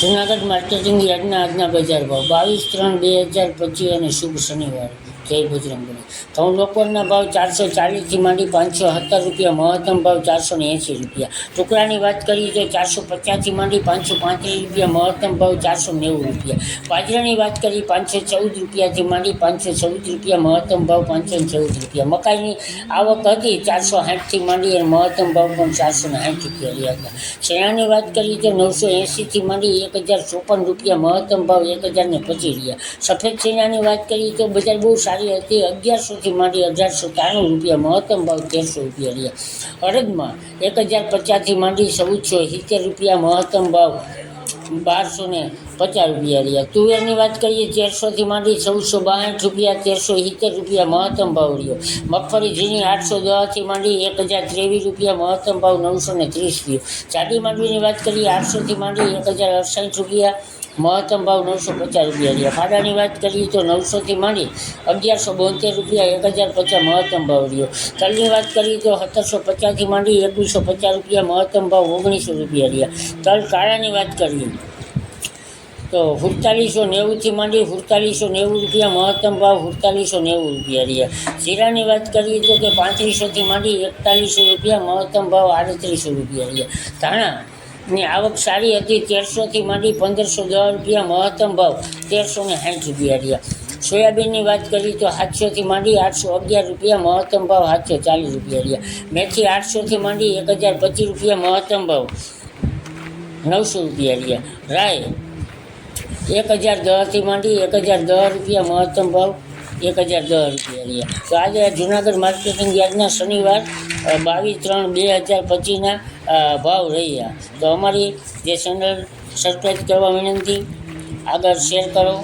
Junagadh marketing યાર્ડના આજના બજાર ભાવ બાવીસ ત્રણ બે હજાર પચીસ અને શુભ શનિવાર. જય બજરંગબલી. ઘઉં લોકોના ભાવ ચારસો ચાલીસથી માંડી પાંચસો સત્તર રૂપિયા, મહત્તમ ભાવ ચારસો ને એંસી રૂપિયા. ટુકડાની વાત કરીએ તો ચારસો પચાસથી માંડી પાંચસો પાંત્રીસ રૂપિયા, મહત્તમ ભાવ ચારસો નેવું રૂપિયા. બાજરાની વાત કરીએ પાંચસો ચૌદ રૂપિયાથી માંડી પાંચસો ચૌદ રૂપિયા, મહત્તમ ભાવ પાંચસો ચૌદ રૂપિયા. મકાઈની આવક હતી ચારસો સાઠથી માંડી અને મહત્તમ ભાવ પણ ચારસો ને સાઠ રૂપિયા રહ્યા હતા. શેણાની વાત કરીએ તો નવસો એંસીથી માંડી એક હજાર ચોપન રૂપિયા, મહત્તમ ભાવ એક હજાર ને પચીસ રહ્યા સફેદ શેણાની વાત કરીએ તો બજાર બહુ સારી હતી અગિયારસોથી માંડી અઢારસો ત્રાણું રૂપિયા મહત્તમ ભાવ તેરસો રૂપિયા રહ્યા. અડદમાં એક હજાર પચાસથી માંડી ચૌદસો સિત્તેર રૂપિયા મહત્તમ ભાવ બારસો ને પચાસ રૂપિયા રહ્યા. તુવેરની વાત કરીએ તેરસોથી માંડી ચૌદસો બાસઠ રૂપિયા, તેરસો સિત્તેર રૂપિયા મહત્તમ ભાવ રહ્યો. મગફળી ઝીણી આઠસો દસથી માંડી એક હજાર ત્રેવીસ રૂપિયા મહત્તમ ભાવ નવસો ને ત્રીસ રહ્યો. ચાડી માંડવીની વાત કરીએ આઠસોથી માંડી એક હજાર અડસઠ રૂપિયા મહત્તમ ભાવ નવસો પચાસ રૂપિયા રહ્યા ફાડાની વાત કરીએ તો નવસોથી માંડી અગિયારસો બોતેર રૂપિયા એક હજાર પચાસ મહત્તમ ભાવ રહ્યો. તલની વાત કરીએ તો સત્તરસો પચાસથી માંડી એકવીસો પચાસ રૂપિયા મહત્તમ ભાવ ઓગણીસો રૂપિયા રહ્યા. તલ કાળાની વાત કરીએ તો સુડતાલીસો નેવુંથી માંડી સુડતાલીસો નેવું રૂપિયા મહત્તમ ભાવ સુડતાલીસો નેવું રૂપિયા રહ્યા. શીરાની વાત કરીએ તો કે પાંત્રીસોથી માંડી એકતાલીસો રૂપિયા મહત્તમ ભાવ આડત્રીસો રૂપિયા રહ્યા. ધાણાની આવક સારી હતી. તેરસોથી માંડી પંદરસો દસ રૂપિયા મહત્તમ ભાવ તેરસો ને સાઠ રૂપિયા રહ્યા. સોયાબીનની વાત કરીએ તો સાતસોથી માંડી આઠસો અગિયાર રૂપિયા મહત્તમ ભાવ સાતસો ચાલીસ રૂપિયા રહ્યા. મેથી આઠસોથી માંડી એક હજાર પચીસ રૂપિયા મહત્તમ ભાવ નવસો રૂપિયા રહ્યા. રાય એક હજાર દસથી માંડી એક હજાર દસ રૂપિયા મહત્તમ ભાવ એક હજાર દસ રૂપિયા રહ્યા. તો આજે જુનાગઢ માર્કેટિંગ યાર્ડના શનિવાર બાવીસ ત્રણ બે હજાર પચીસના ભાવ રહ્યા. તો અમારી જે ચેનલ સબસ્ક્રાઈબ કરવા વિનંતી, આગળ શેર કરો.